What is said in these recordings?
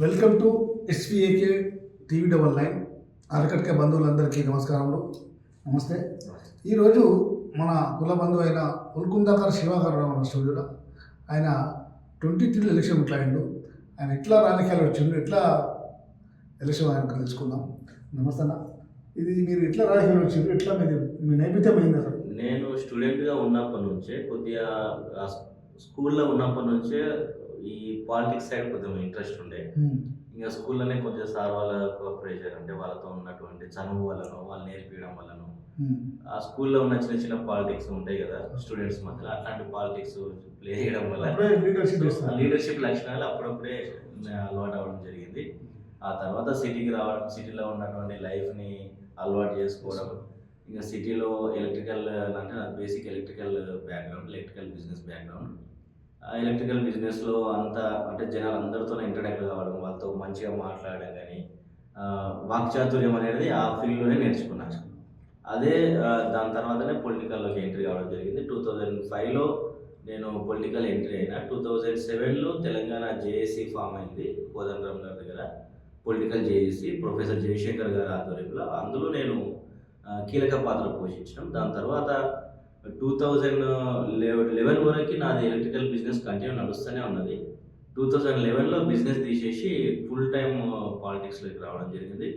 Welcome to SVAK TV double nine అరకట్కే బంధువులందరికీ నమస్కారములు. నమస్తే. ఈరోజు మన కుల బంధువు అయిన ఉల్కుందాకర్ శివాకర్ రావు మన స్టూడియోలో. ఆయన ట్వంటీ త్రీలో ఎలక్షన్ కొట్లాడిండు ఆయన ఎట్లా రాజకీయాలు వచ్చిండు ఎట్లా ఎలక్షన్ ఆయన తెలుసుకుందాం. నమస్తే అన్న. ఇది మీరు ఎట్లా రాజకీయాలు వచ్చిండ్రు ఎట్లా మీరు మీ నైపుణ్యం అయింది అసలు? నేను స్టూడెంట్గా ఉన్నప్పటి నుంచే కొద్దిగా స్కూల్లో ఉన్నప్పటి నుంచే ఈ పాలిటిక్స్ సైడ్ కొద్దిగా ఇంట్రెస్ట్ ఉండే. ఇంకా స్కూల్లోనే కొద్దిగా సార్ వాళ్ళ ప్రెషర్ అంటే వాళ్ళతో ఉన్నటువంటి చదువు వల్లనో వాళ్ళు నేర్పించడం వల్లనో. ఆ స్కూల్లో ఉన్న చిన్న చిన్న పాలిటిక్స్ ఉంటాయి కదా స్టూడెంట్స్ మధ్యలో అట్లాంటి పాలిటిక్స్ ప్లే చేయడం వల్ల లీడర్షిప్ లక్షణాలు అప్పుడప్పుడే అలవాటు అవ్వడం జరిగింది. ఆ తర్వాత సిటీకి రావడం సిటీలో ఉన్నటువంటి లైఫ్ని అలవాటు చేసుకోవడం. ఇంకా సిటీలో ఎలక్ట్రికల్ అంటే basic electrical background electrical business background electrical బిజినెస్లో అంతా అంటే జనాలు అందరితో ఇంటరాక్ట్ కావడం వాళ్ళతో మంచిగా మాట్లాడడం కానీ వాక్చాతుర్యం అనేది ఆ ఫీల్డ్లోనే నేర్చుకున్నాను అదే దాని తర్వాతనే పొలిటికల్లోకి ఎంట్రీ కావడం జరిగింది. టూ థౌజండ్ ఫైవ్లో నేను పొలిటికల్ ఎంట్రీ అయినా టూ థౌజండ్ సెవెన్లో తెలంగాణ జేఏసీ ఫామ్ అయింది కోదండరామ్ గారి దగ్గర. పొలిటికల్ జేఏసీ ప్రొఫెసర్ జయశంకర్ గారి ఆధ్వర్యంలో. అందులో నేను కీలక పాత్ర పోషించడం దాని తర్వాత టూ థౌజండ్ లెవెన్ వరకు నాది ఎలక్ట్రికల్ బిజినెస్ కంటిన్యూ నడుస్తూనే ఉన్నది. టూ థౌజండ్ లెవెన్లో బిజినెస్ తీసేసి ఫుల్ టైం పాలిటిక్స్లోకి రావడం జరిగింది.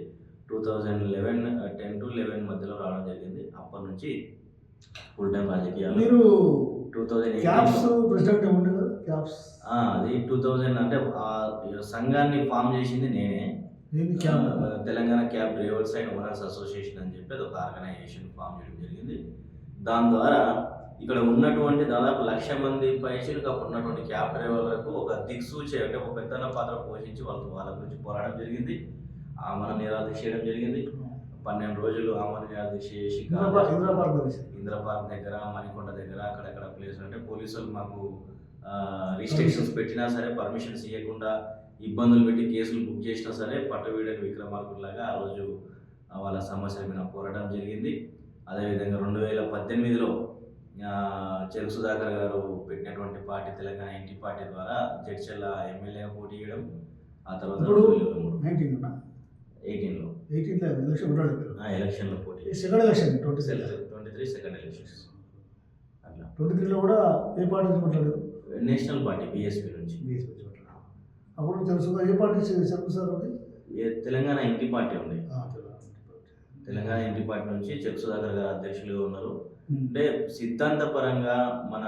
Two thousand eleven ten to eleven మధ్యలో రావడం జరిగింది. అప్పటి నుంచి ఫుల్ టైం రాజకీయాలు. మీరు టూ థౌజండ్ క్యాప్స్ ప్రెసిడెంట్ ఏముండే కదా క్యాప్స్ అది టూ థౌజండ్ అంటే ఆ సంఘాన్ని ఫామ్ చేసింది నేనే. Telangana cab drivers and owners association అని చెప్పి అది ఒక ఆర్గనైజేషన్ ఫామ్ చేయడం జరిగింది. దాని ద్వారా ఇక్కడ ఉన్నటువంటి దాదాపు లక్ష మంది పైసలకు అప్పుడు ఉన్నటువంటి క్యాబ్ డ్రైవర్లకు ఒక దిక్సూచి అంటే ఒక పెద్దన్న పాత్ర పోషించి వాళ్ళ వాళ్ళ గురించి పోరాడడం జరిగింది. ఆమరణ నిరాదీక్ష చేయడం జరిగింది. పన్నెండు రోజులు ఆమరణ నిరాదీక్ష చేసి ఇందిరా పార్క్ దగ్గర మణికొండ దగ్గర అక్కడక్కడ ప్లేస్ అంటే పోలీసులు మాకు రిస్ట్రిక్షన్స్ పెట్టినా సరే పర్మిషన్స్ ఇవ్వకుండా ఇబ్బందులు పెట్టి కేసులు బుక్ చేసినా సరే పట్టవీడని విక్రమార్కుల్లాగా ఆ రోజు ఆ, వాళ్ళ సమస్యల మీద పోరాటం జరిగింది. అదేవిధంగా రెండు వేల పద్దెనిమిదిలో చెరుకు సుధాకర్ గారు పెట్టినటువంటి పార్టీ తెలంగాణ ఇంటి పార్టీ ద్వారా జడ్చల్ల ఎమ్మెల్యేగా పోటీ చేయడం ఆ తర్వాత ఎయిటీన్లో. ఎలక్షన్లో పోటీ second election twenty twenty three second elections. అట్లా. ట్వంటీ త్రీలో కూడా ఏ పార్టీ నుంచి మాట్లాడారు? నేషనల్ పార్టీ బీఎస్పీ నుంచి. బీఎస్పీ నుంచి మాట్లాడారు. అప్పుడు తెలుసు ఏ పార్టీ చెరుకు సార్ తెలంగాణ ఇంటి పార్టీ ఉంది తెలంగాణ ఇంటి పార్టీ నుంచి చెక్ సుధాకర్ గారు అధ్యక్షులుగా ఉన్నారు. ఉమ్. అంటే సిద్ధాంతపరంగా మన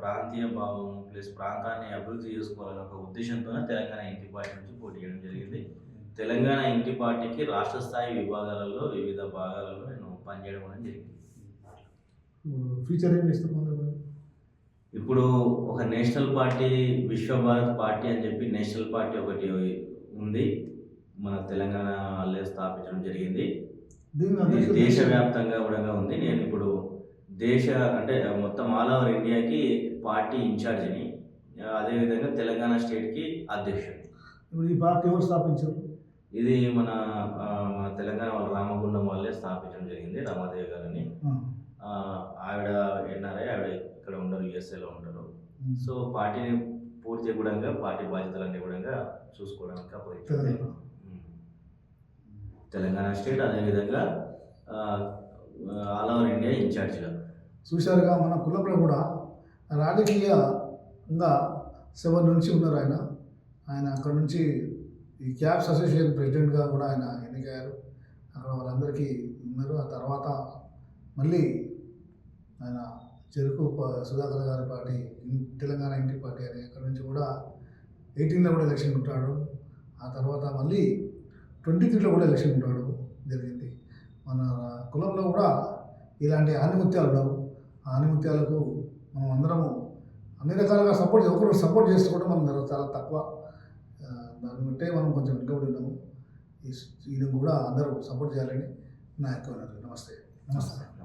ప్రాంతీయ భావం ప్లస్ ప్రాంతాన్ని అభివృద్ధి చేసుకోవాలనే ఒక ఉద్దేశంతోనే తెలంగాణ ఇంటి పార్టీ నుంచి పోటీ చేయడం జరిగింది. తెలంగాణ ఇంటి పార్టీకి రాష్ట్ర స్థాయి విభాగాలలో వివిధ భాగాలలో నేను పనిచేయడం అనేది జరిగింది. ఫ్యూచర్ ఏం? ఇప్పుడు ఒక నేషనల్ పార్టీ విశ్వ భారత్ పార్టీ అని చెప్పి నేషనల్ పార్టీ ఒకటి ఉంది. మన తెలంగాణ వాళ్ళే స్థాపించడం జరిగింది. దేశవ్యాప్తంగా కూడా ఉంది. నేను ఇప్పుడు దేశ అంటే మొత్తం ఆల్ ఓవర్ ఇండియాకి పార్టీ ఇన్ఛార్జిని అదేవిధంగా తెలంగాణ స్టేట్కి అధ్యక్షుడు. ఇప్పుడు ఈ పార్టీ ఎవరు స్థాపించారు? ఇది మన మన తెలంగాణ వాళ్ళ రామగుండం వాళ్ళే స్థాపించడం జరిగింది రమాదేవి గారని. ఆవిడ ఎన్ఆర్ఐ ఆవిడ ఇక్కడ ఉండరు యుఎస్ఏలో ఉంటారు ఉమ్. సో పార్టీని పూర్తి కూడా పార్టీ బాధ్యతలన్నీ కూడా చూసుకోవడానికి అప్పగించింది తెలంగాణ. స్టేట్ అదేవిధంగా ఆల్ ఓవర్ ఇండియా ఇన్ఛార్జ్గా చూశారుగా మన కులంలో కూడా రాజకీయంగా సెవెన్ నుంచి ఉన్నారు ఆయన. ఆయన అక్కడ నుంచి ఈ క్యాబ్స్ అసోసియేషన్ ప్రెసిడెంట్గా కూడా ఆయన ఎన్నికయ్యారు. అక్కడ వాళ్ళందరికీ ఉన్నారు. ఆ తర్వాత మళ్ళీ ఆయన చెరుకు ప- సుధాకర్ గారి పార్టీ తెలంగాణ ఇంటి పార్టీ అని అక్కడ నుంచి కూడా ఎయిటీన్లో కూడా ఎలక్షన్ ఉంటాడు. ఆ తర్వాత మళ్ళీ ట్వంటీ త్రీలో కూడా ఎలక్షన్ ఉంటాడు జరిగింది. మన కులంలో కూడా ఇలాంటి ఆనిముత్యాలు ఉండవు. ఆ ఆనిముత్యాలకు మనం అందరము అన్ని రకాలుగా సపోర్ట్ ఒకరు సపోర్ట్ చేసుకోవడం మనం చాలా తక్కువ. దాన్ని బట్టే మనం కొంచెం వెనుకబడి ఉన్నాము. ఈ కూడా అందరూ సపోర్ట్ చేయాలని నా యొక్క నమస్తే. నమస్తే.